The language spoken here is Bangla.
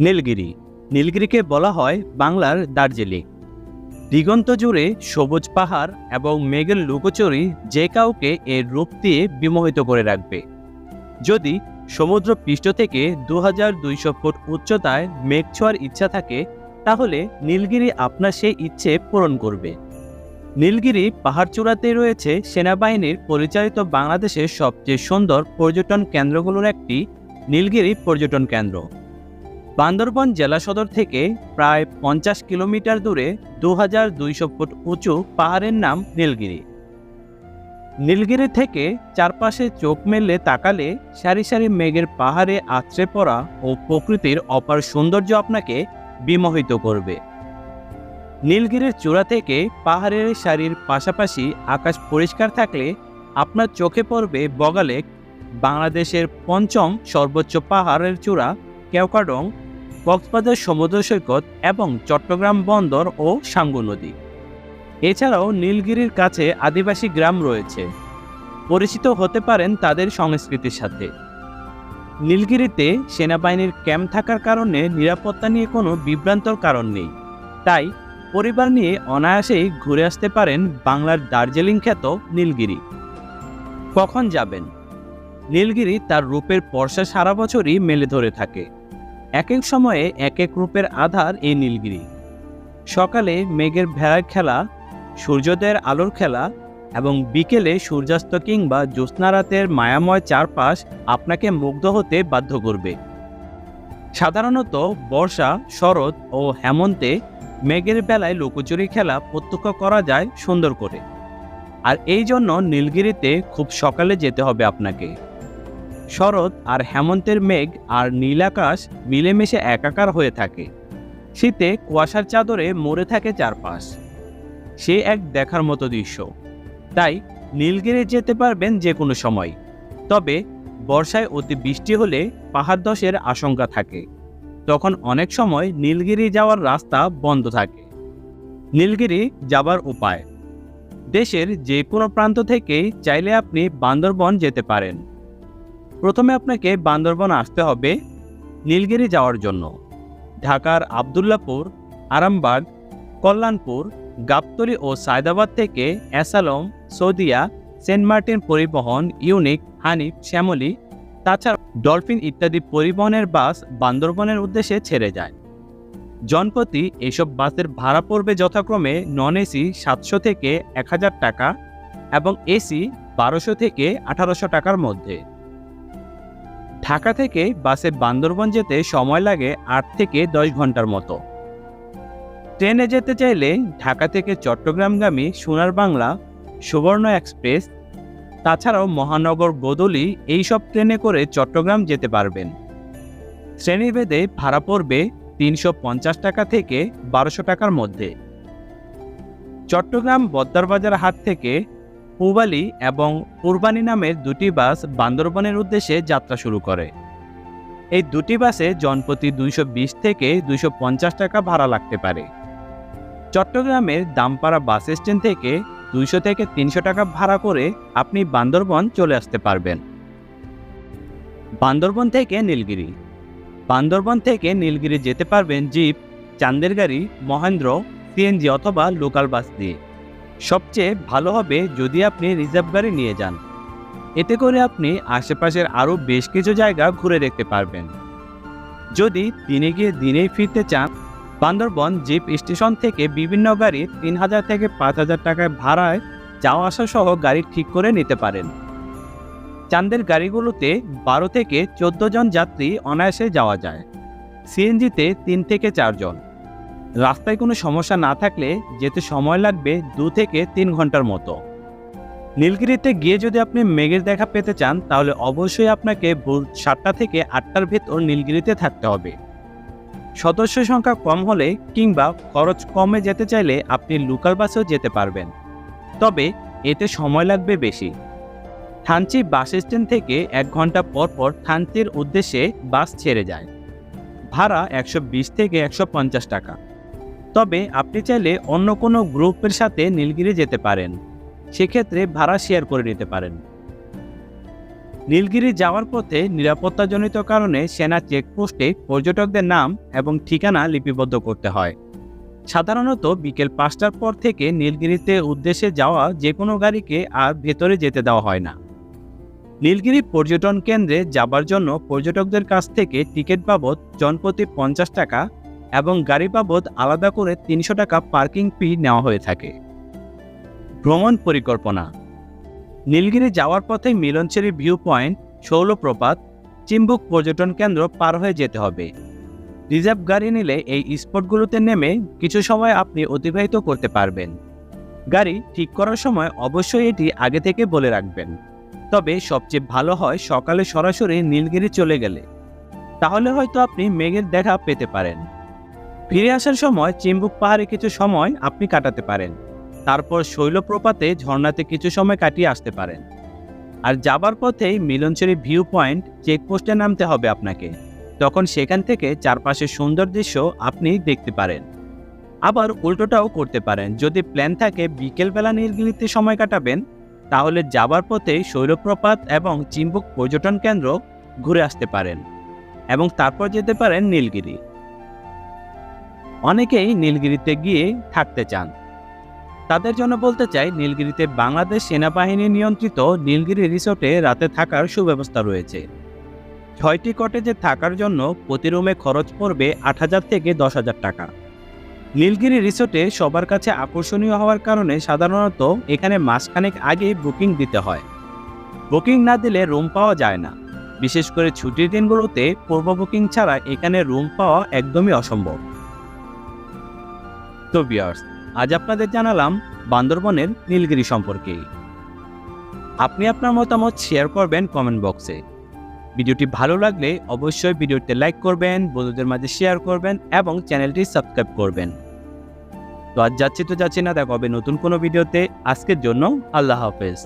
নীলগিরি। নীলগিরিকে বলা হয় বাংলার দার্জিলিং। দিগন্ত জুড়ে সবুজ পাহাড় এবং মেঘের লুকোচুরি যে কাউকে এর রূপ দিয়ে বিমোহিত করে রাখবে। যদি সমুদ্র পৃষ্ঠ থেকে দু ফুট উচ্চতায় মেঘ ছোঁয়ার ইচ্ছা থাকে, তাহলে নীলগিরি আপনার সেই ইচ্ছে পূরণ করবে। নীলগিরি পাহাড়চূড়াতে রয়েছে সেনাবাহিনীর পরিচালিত বাংলাদেশের সবচেয়ে সুন্দর পর্যটন কেন্দ্রগুলোর একটি নীলগিরি পর্যটন কেন্দ্র। বান্দরবন জেলা সদর থেকে প্রায় পঞ্চাশ কিলোমিটার দূরে দু হাজার দুইশো ফুট উঁচু পাহাড়ের নাম নীলগিরি। নীলগিরি থেকে চারপাশে চোখ মেলে তাকালে সারি সারি মেঘের পাহাড়ে আছড়ে পড়া ও প্রকৃতির অপার সৌন্দর্য আপনাকে বিমোহিত করবে। নীলগিরির চূড়া থেকে পাহাড়ের সারির পাশাপাশি আকাশ পরিষ্কার থাকলে আপনার চোখে পড়বে বগালেক। বাংলাদেশের পঞ্চম সর্বোচ্চ পাহাড়ের চূড়া কেওকাডং কক্সবাজার সমুদ্র সৈকত এবং চট্টগ্রাম বন্দর ও সাঙ্গু নদী। এছাড়াও নীলগিরির কাছে আদিবাসী গ্রাম রয়েছে। পরিচিত হতে পারেন তাদের সংস্কৃতির সাথে। নীলগিরিতে সেনাবাহিনীর ক্যাম্প থাকার কারণে নিরাপত্তা নিয়ে কোনো বিভ্রান্তর কারণ নেই। তাই পরিবার নিয়ে অনায়াসেই ঘুরে আসতে পারেন বাংলার দার্জিলিং খ্যাত নীলগিরি। কখন যাবেন? নীলগিরি তার রূপের পর্ষা সারা বছরই মেলে ধরে থাকে। এক এক সময়ে এক এক রূপের আধার এই নীলগিরি। সকালে মেঘের ভেড়ার খেলা, সূর্যোদয়ের আলোর খেলা এবং বিকেলে সূর্যাস্ত কিংবা জ্যোৎস্না রাতের মায়াময় চারপাশ আপনাকে মুগ্ধ হতে বাধ্য করবে। সাধারণত বর্ষা, শরৎ ও হেমন্তে মেঘের বেলায় লুকোচুরি খেলা প্রত্যক্ষ করা যায় সুন্দর করে। আর এই জন্য নীলগিরিতে খুব সকালে যেতে হবে আপনাকে। শরৎ আর হেমন্তের মেঘ আর নীল আকাশ মিলেমিশে একাকার হয়ে থাকে। শীতে কুয়াশার চাদরে মরে থাকে চারপাশ। সে এক দেখার মতো দৃশ্য। তাই নীলগিরি যেতে পারবেন যে কোনো সময়। তবে বর্ষায় অতি বৃষ্টি হলে পাহাড় ধসের আশঙ্কা থাকে। তখন অনেক সময় নীলগিরি যাওয়ার রাস্তা বন্ধ থাকে। নীলগিরি যাবার উপায়। দেশের যে কোনো প্রান্ত থেকেই চাইলে আপনি বান্দরবন যেতে পারেন। প্রথমে আপনাকে বান্দরবন আসতে হবে নীলগিরি যাওয়ার জন্য। ঢাকার আবদুল্লাপুর, আরামবাগ, কল্যাণপুর, গাবতলী ও সায়দাবাদ থেকে অ্যাসালম সৌদিয়া, সেন্ট মার্টিন পরিবহন, ইউনিক, হানিফ, শ্যামলী, তাছাড়া ডলফিন ইত্যাদি পরিবহনের বাস বান্দরবনের উদ্দেশ্যে ছেড়ে যায়। জনপ্রতি এসব বাসের ভাড়া পড়বে যথাক্রমে নন এসি সাতশো থেকে এক হাজার টাকা এবং এসি বারোশো থেকে আঠারোশো টাকার মধ্যে। ঢাকা থেকে বাসে বান্দরবন যেতে সময় লাগে আট থেকে দশ ঘণ্টার মতো। ট্রেনে যেতে চাইলে ঢাকা থেকে চট্টগ্রামগামী সোনার বাংলা, সুবর্ণ এক্সপ্রেস, তাছাড়াও মহানগর বদলি এইসব ট্রেনে করে চট্টগ্রাম যেতে পারবেন। শ্রেণীভেদে ভাড়া পড়বে তিনশো পঞ্চাশ টাকা থেকে বারোশো টাকার মধ্যে। চট্টগ্রাম বদ্দারবাজার হাট থেকে পুবালি এবং কুরবানি নামের দুটি বাস বান্দরবনের উদ্দেশ্যে যাত্রা শুরু করে। এই দুটি বাসে জনপ্রতি দুইশো বিশ থেকে দুইশো পঞ্চাশ টাকা ভাড়া লাগতে পারে। চট্টগ্রামের দামপাড়া বাস স্ট্যান্ড থেকে দুইশো থেকে তিনশো টাকা ভাড়া করে আপনি বান্দরবন চলে আসতে পারবেন। বান্দরবন থেকে নীলগিরি। বান্দরবন থেকে নীলগিরি যেতে পারবেন জিপ চান্দের গাড়ি মহেন্দ্র, সিএনজি অথবা লোকাল বাস দিয়ে। সবচেয়ে ভালো হবে যদি আপনি রিজার্ভ গাড়ি নিয়ে যান। এতে করে আপনি আশেপাশের আরও বেশ কিছু জায়গা ঘুরে দেখতে পারবেন। যদি দিনে গিয়ে দিনেই ফিরতে চান, বান্দরবন জিপ স্টেশন থেকে বিভিন্ন গাড়ি তিন হাজার থেকে পাঁচ হাজার টাকায় ভাড়ায় যাওয়া আসা সহ গাড়ি ঠিক করে নিতে পারেন। চান্দের গাড়িগুলোতে বারো থেকে চোদ্দ জন যাত্রী অনায়াসে যাওয়া যায়। সিএনজিতে তিন থেকে চারজন। রাস্তায় কোনো সমস্যা না থাকলে যেতে সময় লাগবে দু থেকে তিন ঘণ্টার মতো। নীলগিরিতে গিয়ে যদি আপনি মেঘের দেখা পেতে চান, তাহলে অবশ্যই আপনাকে ভোর সাতটা থেকে আটটার ভেতর নীলগিরিতে থাকতে হবে। সদস্য সংখ্যা কম হলে কিংবা খরচ কমে যেতে চাইলে আপনি লোকাল বাসেও যেতে পারবেন। তবে এতে সময় লাগবে বেশি। থানচি বাস স্ট্যান্ড থেকে এক ঘণ্টা পর পর থানচির উদ্দেশ্যে বাস ছেড়ে যায়। ভাড়া একশো বিশ থেকে একশো পঞ্চাশ টাকা। তবে আপনি চাইলে অন্য কোনো গ্রুপের সাথে নীলগিরি যেতে পারেন। সেক্ষেত্রে ভাড়া শেয়ার করে নিতে পারেন। নীলগিরি যাওয়ার পথে নিরাপত্তাজনিত কারণে সেনা চেকপোস্টে পর্যটকদের নাম এবং ঠিকানা লিপিবদ্ধ করতে হয়। সাধারণত বিকেল পাঁচটার পর থেকে নীলগিরিতে উদ্দেশ্যে যাওয়া যে কোনো গাড়িকে আর ভেতরে যেতে দেওয়া হয় না। নীলগিরি পর্যটন কেন্দ্রে যাবার জন্য পর্যটকদের কাছ থেকে টিকিট বাবদ জনপ্রতি পঞ্চাশ টাকা এবং গাড়ি বাবদ আলাদা করে তিনশো টাকা পার্কিং ফি নেওয়া হয়ে থাকে। ভ্রমণ পরিকল্পনা। নীলগিরি যাওয়ার পথে মিলনচেরি ভিউ পয়েন্ট শৌলপ্রপাত চিম্বুক পর্যটন কেন্দ্র পার হয়ে যেতে হবে। রিজার্ভ গাড়ি নিলে এই স্পটগুলোতে নেমে কিছু সময় আপনি অতিবাহিত করতে পারবেন। গাড়ি ঠিক করার সময় অবশ্যই এটি আগে থেকে বলে রাখবেন। তবে সবচেয়ে ভালো হয় সকালে সরাসরি নীলগিরি চলে গেলে। তাহলে হয়তো আপনি মেঘের দেখা পেতে পারেন। ফিরে আসার সময় চিম্বুক পাহাড়ে কিছু সময় আপনি কাটাতে পারেন। তারপর শৈলপ্রপাতে ঝর্ণাতে কিছু সময় কাটিয়ে আসতে পারেন। আর যাবার পথেই মিলনচেরি ভিউ পয়েন্ট চেকপোস্টে নামতে হবে আপনাকে। তখন সেখান থেকে চারপাশের সুন্দর দৃশ্য আপনি দেখতে পারেন। আবার উল্টোটাও করতে পারেন। যদি প্ল্যান থাকে বিকেলবেলা নীলগিরিতে সময় কাটাবেন, তাহলে যাবার পথে শৈলপ্রপাত এবং চিম্বুক পর্যটন কেন্দ্র ঘুরে আসতে পারেন। এবং তারপর যেতে পারেন নীলগিরি। অনেকেই নীলগিরিতে গিয়ে থাকতে চান। তাদের জন্য বলতে চাই, নীলগিরিতে বাংলাদেশ সেনাবাহিনী নিয়ন্ত্রিত নীলগিরি রিসোর্টে রাতে থাকার সুব্যবস্থা রয়েছে। ছয়টি কটেজে থাকার জন্য প্রতি রুমে খরচ পড়বে আট হাজার থেকে দশ হাজার টাকা। নীলগিরি রিসোর্টে সবার কাছে আকর্ষণীয় হওয়ার কারণে সাধারণত এখানে মাসখানেক আগে বুকিং দিতে হয়। বুকিং না দিলে রুম পাওয়া যায় না। বিশেষ করে ছুটির দিনগুলোতে পূর্ব বুকিং ছাড়া এখানে রুম পাওয়া একদমই অসম্ভব। তো বিয়ার্স আজ আপনাদের জানালাম বান্দরবনের নীলগিরি সম্পর্কে। আপনি আপনার মতামত শেয়ার করবেন কমেন্ট বক্সে ভিডিওটি ভালো লাগলে অবশ্যই ভিডিওতে লাইক করবেন, বন্ধুদের মাঝে শেয়ার করবেন এবং চ্যানেলটি সাবস্ক্রাইব করবেন। তো আজ যাচ্ছি তো যাচ্ছি না, দেখা হবে নতুন কোনো ভিডিওতে। আজকের জন্য আল্লাহ হাফেজ।